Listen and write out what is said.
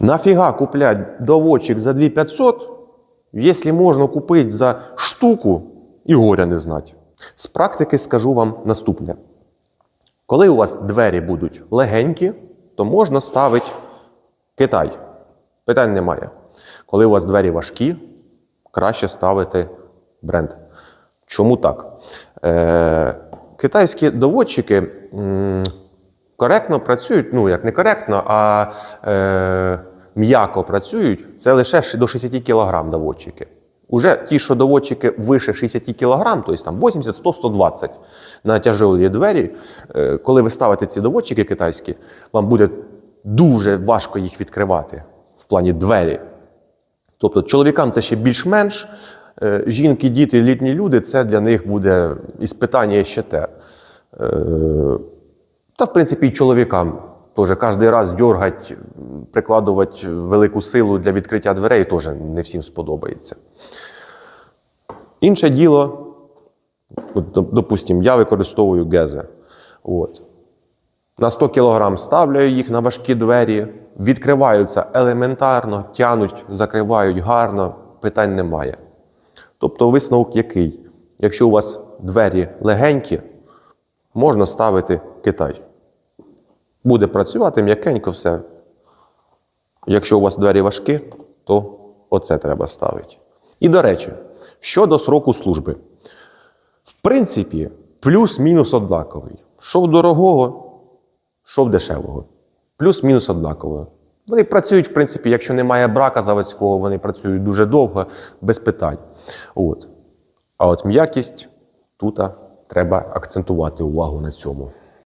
Нафіга куплять доводчик за 2500, якщо можна купити за штуку і горя не знати. З практики скажу вам наступне. Коли у вас двері будуть легенькі, то можна ставити Китай. Питань немає. Коли у вас двері важкі, краще ставити бренд. Чому так? Е, китайські доводчики коректно працюють, ну як не коректно, а е, м'яко працюють. Це лише до 60 кг доводчики. Уже ті, що доводчики вище 60 кг, тобто там 80, 100, 120 на тяжелі двері, е, коли ви ставите ці доводчики китайські, вам буде дуже важко їх відкривати в плані двері. Тобто чоловікам це ще більш-менш. е, Жінки, діти, літні люди це для них буде іспитання ще те. Та, в принципі, і чоловікам теж кожен раз дергати, прикладувати велику силу для відкриття дверей теж не всім сподобається. Інше діло, от, доп- допустим, я використовую гезе. От. На 100 кг ставлю їх на важкі двері, відкриваються елементарно, тянуть, закривають гарно, питань немає. Тобто висновок який? Якщо у вас двері легенькі, можна ставити Китай. Буде працювати м'якенько все. Якщо у вас двері важкі, то оце треба ставити. І до речі, щодо сроку служби. В принципі, плюс-мінус однаковий. Що в дорогого, що в дешевого. Плюс-мінус однаково. Вони працюють, в принципі, якщо немає брака заводського, вони працюють дуже довго, без питань. От. А от м'якість тут треба акцентувати увагу на цьому.